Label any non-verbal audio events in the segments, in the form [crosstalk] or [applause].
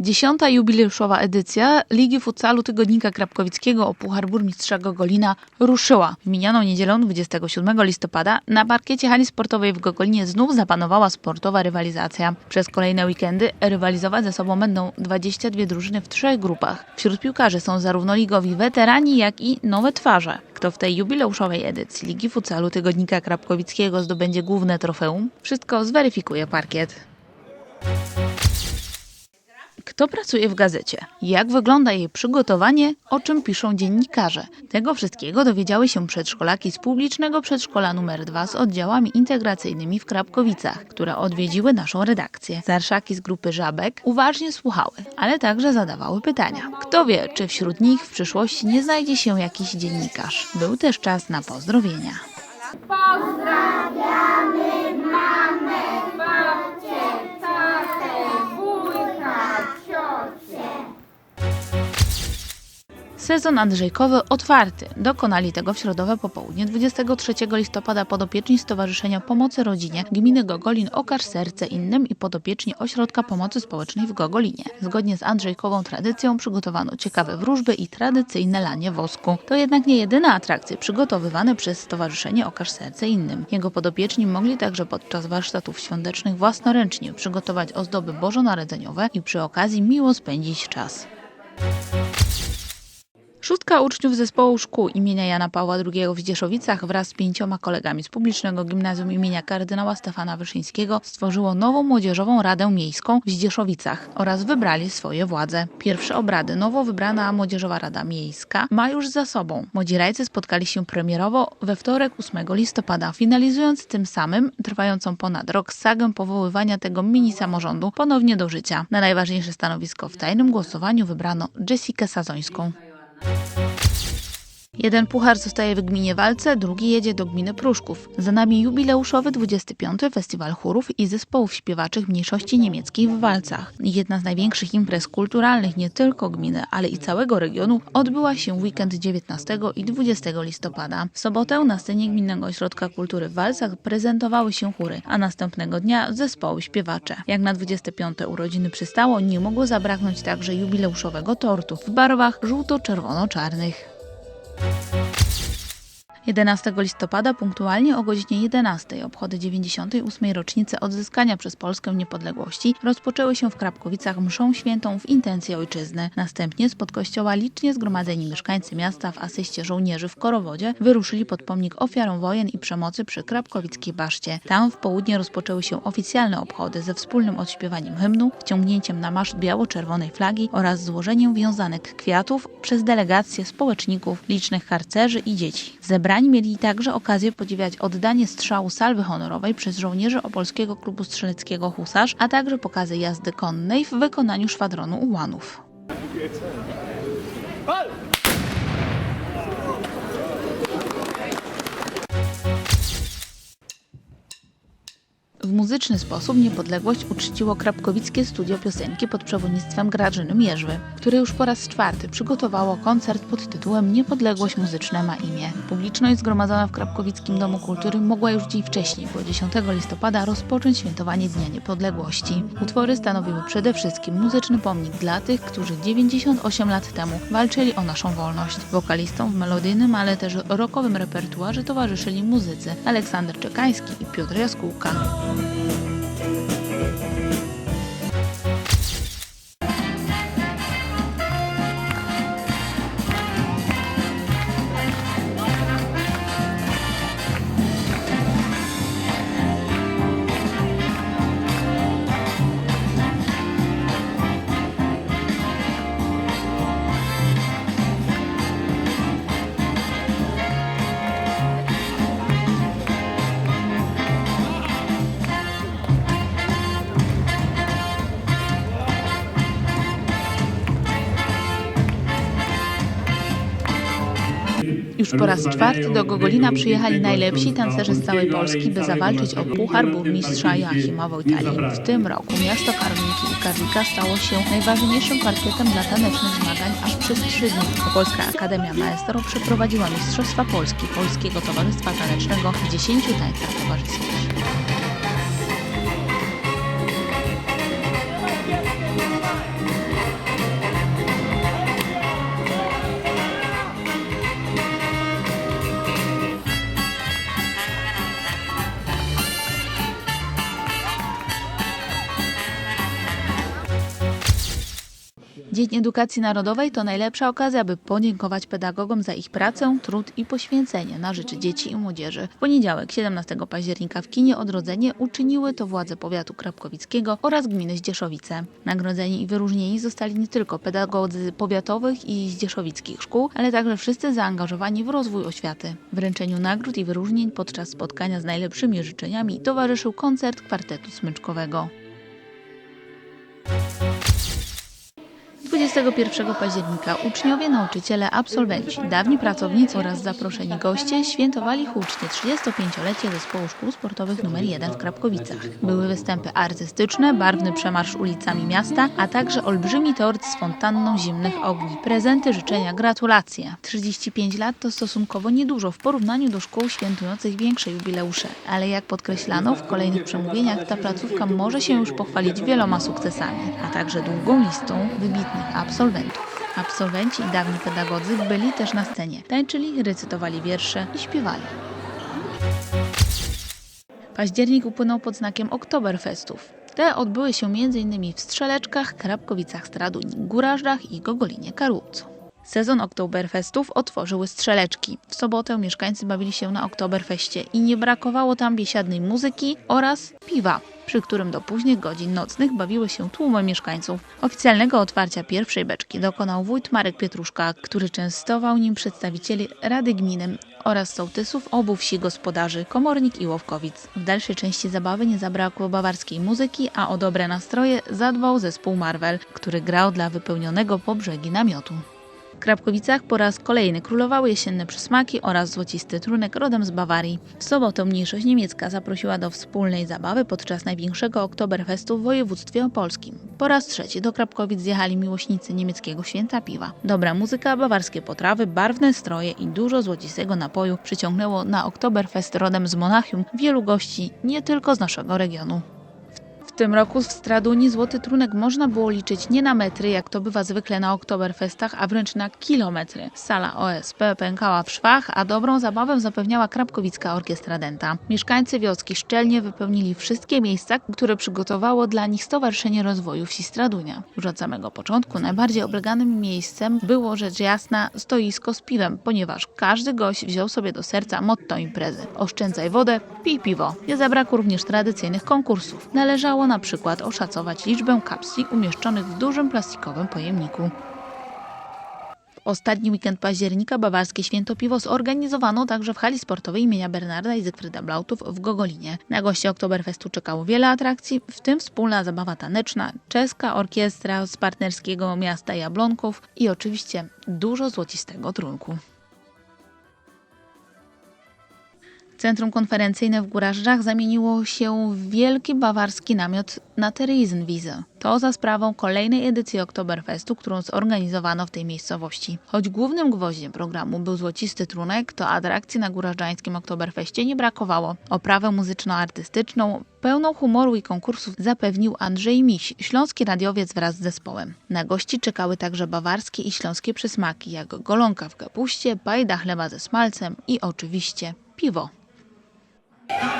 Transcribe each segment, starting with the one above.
Dziesiąta jubileuszowa edycja Ligi Futsalu Tygodnika Krapkowickiego o Puchar Burmistrza Gogolina ruszyła. W minioną niedzielę 27 listopada na parkiecie hali sportowej w Gogolinie znów zapanowała sportowa rywalizacja. Przez kolejne weekendy rywalizować ze sobą będą 22 drużyny w trzech grupach. Wśród piłkarzy są zarówno ligowi weterani, jak i nowe twarze. Kto w tej jubileuszowej edycji Ligi Futsalu Tygodnika Krapkowickiego zdobędzie główne trofeum? Wszystko zweryfikuje parkiet. Kto pracuje w gazecie? Jak wygląda jej przygotowanie? O czym piszą dziennikarze? Tego wszystkiego dowiedziały się przedszkolaki z publicznego przedszkola numer 2 z oddziałami integracyjnymi w Krapkowicach, które odwiedziły naszą redakcję. Starszaki z grupy Żabek uważnie słuchały, ale także zadawały pytania. Kto wie, czy wśród nich w przyszłości nie znajdzie się jakiś dziennikarz. Był też czas na pozdrowienia. Pozdrawiamy Sezon Andrzejkowy otwarty. Dokonali tego w środowe popołudnie 23 listopada podopieczni Stowarzyszenia Pomocy Rodzinie Gminy Gogolin Okaż Serce Innym i podopieczni Ośrodka Pomocy Społecznej w Gogolinie. Zgodnie z Andrzejkową tradycją przygotowano ciekawe wróżby i tradycyjne lanie wosku. To jednak nie jedyne atrakcje przygotowywane przez Stowarzyszenie Okaż Serce Innym. Jego podopieczni mogli także podczas warsztatów świątecznych własnoręcznie przygotować ozdoby bożonarodzeniowe i przy okazji miło spędzić czas. Szóstka uczniów zespołu szkół imienia Jana Pawła II w Zdzieszowicach wraz z pięcioma kolegami z publicznego gimnazjum imienia kardynała Stefana Wyszyńskiego stworzyło nową młodzieżową radę miejską w Zdzieszowicach oraz wybrali swoje władze. Pierwsze obrady nowo wybrana młodzieżowa rada miejska ma już za sobą. Młodzirajcy spotkali się premierowo we wtorek 8 listopada, finalizując tym samym trwającą ponad rok sagę powoływania tego mini samorządu ponownie do życia. Na najważniejsze stanowisko w tajnym głosowaniu wybrano Jessikę Sazońską. Thank you. Jeden puchar zostaje w gminie Walce, drugi jedzie do gminy Pruszków. Za nami jubileuszowy 25. Festiwal Chórów i Zespołów Śpiewaczych Mniejszości Niemieckiej w Walcach. Jedna z największych imprez kulturalnych nie tylko gminy, ale i całego regionu odbyła się weekend 19 i 20 listopada. W sobotę na scenie Gminnego Ośrodka Kultury w Walcach prezentowały się chóry, a następnego dnia zespoły śpiewacze. Jak na 25. urodziny przystało, nie mogło zabraknąć także jubileuszowego tortu w barwach żółto-czerwono-czarnych. Thank you. 11 listopada punktualnie o godzinie 11 obchody 98. rocznicy odzyskania przez Polskę niepodległości rozpoczęły się w Krapkowicach mszą świętą w intencji ojczyzny. Następnie spod kościoła licznie zgromadzeni mieszkańcy miasta w asyście żołnierzy w Korowodzie wyruszyli pod pomnik ofiarom wojen i przemocy przy Krapkowickiej Baszcie. Tam w południe rozpoczęły się oficjalne obchody ze wspólnym odśpiewaniem hymnu, wciągnięciem na maszt biało-czerwonej flagi oraz złożeniem wiązanek kwiatów przez delegacje społeczników, licznych harcerzy i dzieci. Zebrani mieli także okazję podziwiać oddanie strzału salwy honorowej przez żołnierzy Opolskiego Klubu Strzeleckiego Husarz, a także pokazy jazdy konnej w wykonaniu szwadronu ułanów. Muzyczny sposób niepodległość uczciło krapkowickie studio piosenki pod przewodnictwem Grażyny Mierzwy, które już po raz czwarty przygotowało koncert pod tytułem Niepodległość muzyczne ma imię. Publiczność zgromadzona w Krapkowickim Domu Kultury mogła już dzień wcześniej, bo 10 listopada, rozpocząć świętowanie Dnia Niepodległości. Utwory stanowiły przede wszystkim muzyczny pomnik dla tych, którzy 98 lat temu walczyli o naszą wolność. Wokalistom w melodyjnym, ale też rockowym repertuarze towarzyszyli muzycy Aleksander Czekański i Piotr Jaskółka. Już po raz czwarty do Gogolina przyjechali najlepsi tancerze z całej Polski, by zawalczyć o puchar burmistrza Joachima Wojtali. W tym roku miasto Karoliki i Karlika stało się najważniejszym parkietem dla tanecznych zmagań aż przez trzy dni. Polska Akademia Maestro przeprowadziła Mistrzostwa Polski Polskiego Towarzystwa Tanecznego w 10 tańcach towarzyskich. Dzień Edukacji Narodowej to najlepsza okazja, by podziękować pedagogom za ich pracę, trud i poświęcenie na rzecz dzieci i młodzieży. W poniedziałek, 17 października w kinie Odrodzenie uczyniły to władze powiatu krapkowickiego oraz gminy Zdzieszowice. Nagrodzeni i wyróżnieni zostali nie tylko pedagodzy powiatowych i zdzieszowickich szkół, ale także wszyscy zaangażowani w rozwój oświaty. Wręczeniu nagród i wyróżnień podczas spotkania z najlepszymi życzeniami towarzyszył koncert kwartetu smyczkowego. 21 października uczniowie, nauczyciele, absolwenci, dawni pracownicy oraz zaproszeni goście świętowali hucznie 35-lecie Zespołu Szkół Sportowych nr 1 w Krapkowicach. Były występy artystyczne, barwny przemarsz ulicami miasta, a także olbrzymi tort z fontanną zimnych ogni. Prezenty, życzenia, gratulacje. 35 lat to stosunkowo niedużo w porównaniu do szkół świętujących większe jubileusze, ale jak podkreślano w kolejnych przemówieniach, ta placówka może się już pochwalić wieloma sukcesami, a także długą listą wybitnych absolwentów. Absolwenci i dawni pedagodzy byli też na scenie. Tańczyli, recytowali wiersze i śpiewali. Październik upłynął pod znakiem Oktoberfestów. Te odbyły się m.in. w Strzeleczkach, Krapkowicach Straduń, Górażdach i Gogolinie Karłupcu. Sezon Oktoberfestów otworzyły strzeleczki. W sobotę mieszkańcy bawili się na Oktoberfeście i nie brakowało tam biesiadnej muzyki oraz piwa, przy którym do późnych godzin nocnych bawiły się tłumy mieszkańców. Oficjalnego otwarcia pierwszej beczki dokonał wójt Marek Pietruszka, który częstował nim przedstawicieli Rady Gminy oraz sołtysów obu wsi gospodarzy, Komornik i Łowkowic. W dalszej części zabawy nie zabrakło bawarskiej muzyki, a o dobre nastroje zadbał zespół Marvel, który grał dla wypełnionego po brzegi namiotu. Krapkowicach po raz kolejny królowały jesienne przysmaki oraz złocisty trunek rodem z Bawarii. W sobotę mniejszość niemiecka zaprosiła do wspólnej zabawy podczas największego Oktoberfestu w województwie opolskim. Po raz trzeci do Krapkowic zjechali miłośnicy niemieckiego święta piwa. Dobra muzyka, bawarskie potrawy, barwne stroje i dużo złocistego napoju przyciągnęło na Oktoberfest rodem z Monachium wielu gości nie tylko z naszego regionu. Tym roku w Straduni złoty trunek można było liczyć nie na metry, jak to bywa zwykle na Oktoberfestach, a wręcz na kilometry. Sala OSP pękała w szwach, a dobrą zabawę zapewniała Krapkowicka Orkiestra Denta. Mieszkańcy wioski szczelnie wypełnili wszystkie miejsca, które przygotowało dla nich Stowarzyszenie Rozwoju Wsi Stradunia. Już od samego początku najbardziej obleganym miejscem było rzecz jasna stoisko z piwem, ponieważ każdy gość wziął sobie do serca motto imprezy. Oszczędzaj wodę, pij piwo. Nie zabrakło również tradycyjnych konkursów. Należało na przykład oszacować liczbę kapsli umieszczonych w dużym plastikowym pojemniku. W ostatni weekend października bawarskie święto piwo zorganizowano także w hali sportowej imienia Bernarda i Zygfryda Blautów w Gogolinie. Na gości Oktoberfestu czekało wiele atrakcji, w tym wspólna zabawa taneczna, czeska orkiestra z partnerskiego miasta Jablonków i oczywiście dużo złocistego trunku. Centrum konferencyjne w Górażdżach zamieniło się w wielki bawarski namiot na Theresienwiese. To za sprawą kolejnej edycji Oktoberfestu, którą zorganizowano w tej miejscowości. Choć głównym gwoździem programu był złocisty trunek, to atrakcji na górażdżańskim Oktoberfeście nie brakowało. Oprawę muzyczno-artystyczną, pełną humoru i konkursów zapewnił Andrzej Miś, śląski radiowiec wraz z zespołem. Na gości czekały także bawarskie i śląskie przysmaki, jak golonka w kapuście, bajda chleba ze smalcem i oczywiście piwo. Ah! [laughs]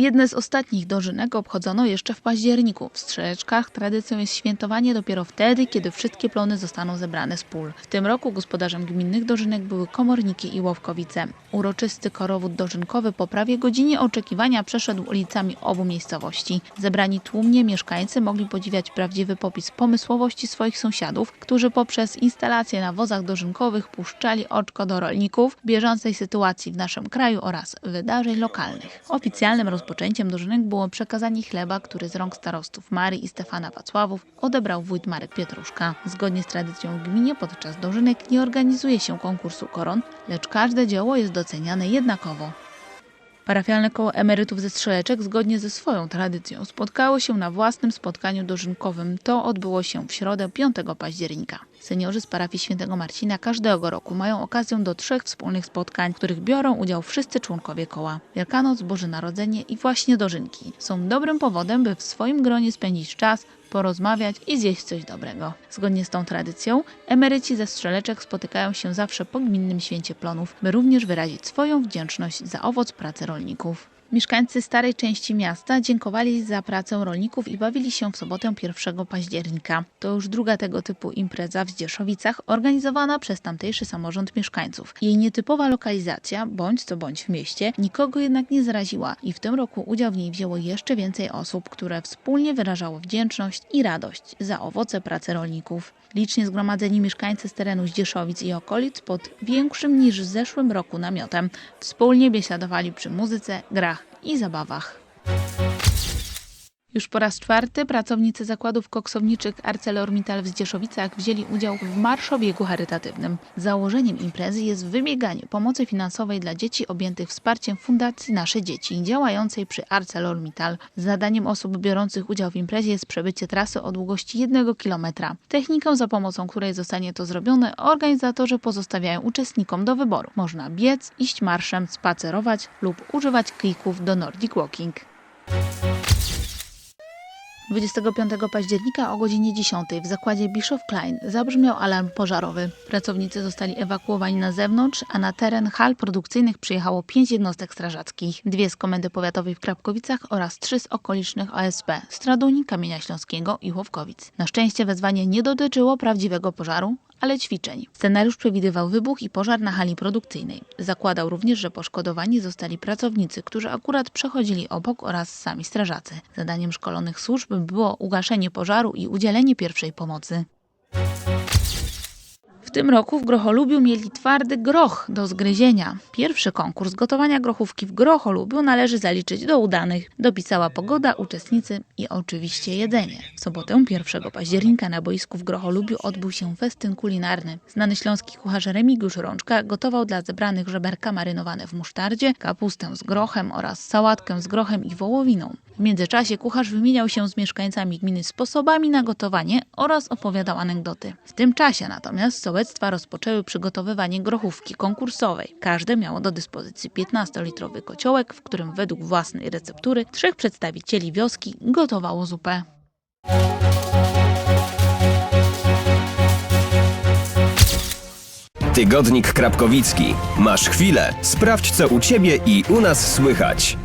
Jedne z ostatnich dożynek obchodzono jeszcze w październiku. W Strzeleczkach tradycją jest świętowanie dopiero wtedy, kiedy wszystkie plony zostaną zebrane z pól. W tym roku gospodarzem gminnych dożynek były Komorniki i Łowkowice. Uroczysty korowód dożynkowy po prawie godzinie oczekiwania przeszedł ulicami obu miejscowości. Zebrani tłumnie mieszkańcy mogli podziwiać prawdziwy popis pomysłowości swoich sąsiadów, którzy poprzez instalacje na wozach dożynkowych puszczali oczko do rolników, bieżącej sytuacji w naszym kraju oraz wydarzeń lokalnych. Oficjalnym rozpoczęciem dożynek było przekazanie chleba, który z rąk starostów Marii i Stefana Wacławów odebrał wójt Marek Pietruszka. Zgodnie z tradycją w gminie podczas dożynek nie organizuje się konkursu koron, lecz każde dzieło jest doceniane jednakowo. Parafialne koło emerytów ze Strzeleczek zgodnie ze swoją tradycją spotkało się na własnym spotkaniu dożynkowym. To odbyło się w środę 5 października. Seniorzy z parafii świętego Marcina każdego roku mają okazję do trzech wspólnych spotkań, w których biorą udział wszyscy członkowie koła. Wielkanoc, Boże Narodzenie i właśnie dożynki są dobrym powodem, by w swoim gronie spędzić czas, porozmawiać i zjeść coś dobrego. Zgodnie z tą tradycją, emeryci ze strzeleczek spotykają się zawsze po gminnym święcie plonów, by również wyrazić swoją wdzięczność za owoc pracy rolników. Mieszkańcy starej części miasta dziękowali za pracę rolników i bawili się w sobotę 1 października. To już druga tego typu impreza w Zdzieszowicach, organizowana przez tamtejszy samorząd mieszkańców. Jej nietypowa lokalizacja, bądź co bądź w mieście, nikogo jednak nie zraziła i w tym roku udział w niej wzięło jeszcze więcej osób, które wspólnie wyrażało wdzięczność i radość za owoce pracy rolników. Licznie zgromadzeni mieszkańcy z terenu Zdzieszowic i okolic pod większym niż w zeszłym roku namiotem wspólnie biesiadowali przy muzyce, grach i zabawach. Już po raz czwarty pracownicy zakładów koksowniczych ArcelorMittal w Zdzieszowicach wzięli udział w marszobiegu charytatywnym. Założeniem imprezy jest wybieganie pomocy finansowej dla dzieci objętych wsparciem Fundacji Nasze Dzieci, działającej przy ArcelorMittal. Zadaniem osób biorących udział w imprezie jest przebycie trasy o długości 1 km. Technikę, za pomocą której zostanie to zrobione, organizatorzy pozostawiają uczestnikom do wyboru. Można biec, iść marszem, spacerować lub używać klików do Nordic Walking. 25 października o godzinie 10 w zakładzie Bischof Klein zabrzmiał alarm pożarowy. Pracownicy zostali ewakuowani na zewnątrz, a na teren hal produkcyjnych przyjechało pięć jednostek strażackich. Dwie z Komendy Powiatowej w Krapkowicach oraz trzy z okolicznych OSP – Straduni, Kamienia Śląskiego i Łowkowic. Na szczęście wezwanie nie dotyczyło prawdziwego pożaru, ale ćwiczeń. Scenariusz przewidywał wybuch i pożar na hali produkcyjnej. Zakładał również, że poszkodowani zostali pracownicy, którzy akurat przechodzili obok oraz sami strażacy. Zadaniem szkolonych służb było ugaszenie pożaru i udzielenie pierwszej pomocy. W tym roku w Grocholubiu mieli twardy groch do zgryzienia. Pierwszy konkurs gotowania grochówki w Grocholubiu należy zaliczyć do udanych. Dopisała pogoda, uczestnicy i oczywiście jedzenie. W sobotę 1 października na boisku w Grocholubiu odbył się festyn kulinarny. Znany śląski kucharz Remigiusz Rączka gotował dla zebranych żeberka marynowane w musztardzie, kapustę z grochem oraz sałatkę z grochem i wołowiną. W międzyczasie kucharz wymieniał się z mieszkańcami gminy sposobami na gotowanie oraz opowiadał anegdoty. W tym czasie natomiast sołectwa rozpoczęły przygotowywanie grochówki konkursowej. Każde miało do dyspozycji 15-litrowy kociołek, w którym według własnej receptury trzech przedstawicieli wioski gotowało zupę. Tygodnik Krapkowicki. Masz chwilę. Sprawdź, co u ciebie i u nas słychać.